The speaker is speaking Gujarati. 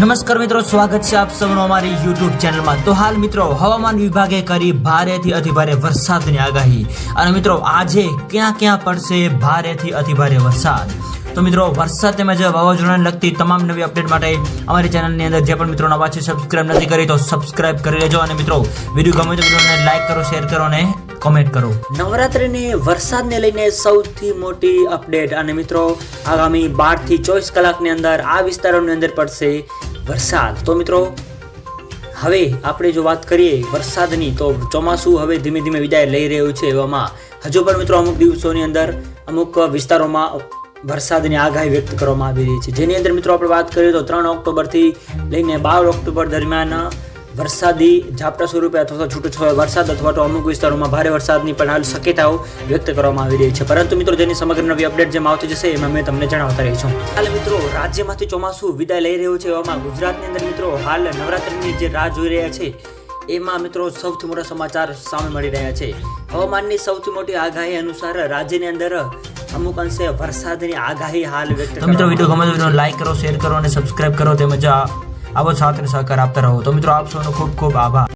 નમસ્કાર મિત્રો, સ્વાગત છે આપ સૌનો અમારી યુટ્યુબ ચેનલમાં તો હાલ મિત્રો, હવામાન વિભાગે કરી ભારેથી અતિભારે વરસાદની આગાહી. અને મિત્રો, આજે ક્યાં ક્યાં પડશે ભારેથી અતિભારે વરસાદ? તો મિત્રો, વરસાદ તેમજ વાવાઝોડાને લગતી તમામ નવી અપડેટ માટે અમારી ચેનલની અંદર જે પણ મિત્રો નવા છે સબસ્ક્રાઇબ નથી કરી, તો સબસ્ક્રાઇબ કરી લેજો. અને મિત્રો, વીડિયો ગમે તો વિડીયોને લાઈક કરો શેર કરો અને કોમેન્ટ કરો. નવરાત્રિની વરસાદને લઈને સૌથી મોટી અપડેટ અને મિત્રો, આગામી બારથી ચોવીસ કલાકની અંદર આ વિસ્તારોની અંદર પડશે વરસાદ. તો મિત્રો, હવે આપણે જો વાત કરીએ વરસાદની, તો ચોમાસું હવે ધીમે ધીમે વિદાય લઈ રહ્યું છે એવામાં. હજુ પણ મિત્રો અમુક દિવસોની અંદર અમુક વિસ્તારોમાં વરસાદની આગાહી વ્યક્ત કરવામાં આવી રહી છે. જેની અંદર મિત્રો આપણે વાત કરીએ તો ત્રણ ઓક્ટોબરથી લઈને બાર ઓક્ટોબર દરમિયાન વરસાદી ઝાપટા સ્વરૂપે અથવા તો છૂટોછવાયો વરસાદ અથવા તો અમુક વિસ્તારોમાં ભારે વરસાદની પણ હાલ શક્યતાઓ વ્યક્ત કરવામાં આવી રહી છે. પરંતુ મિત્રો જેની સમગ્ર નવી અપડેટ જેમ આવતી જશે એમાં મેં તમને જણાવતા રહી છું હાલ મિત્રો રાજ્યમાંથી ચોમાસું વિદાય લઈ રહ્યું છે એવામાં ગુજરાતની અંદર મિત્રો હાલ નવરાત્રિની જે રાહ જોઈ રહ્યા છે એમાં મિત્રો સૌથી મોટા સમાચાર સામે મળી રહ્યા છે. હવામાનની સૌથી મોટી આગાહી અનુસાર રાજ્યની અંદર અમુક અંશે વરસાદની આગાહી હાલ વ્યક્ત મિત્રો વીડિયો ગમે તો લાઈક કરો શેર કરો અને સબસ્ક્રાઇબ કરો. તેમજ આવો સાથ અને સહકાર આપતા રહો. તો મિત્રો આપ સૌનો ખૂબ ખૂબ આભાર.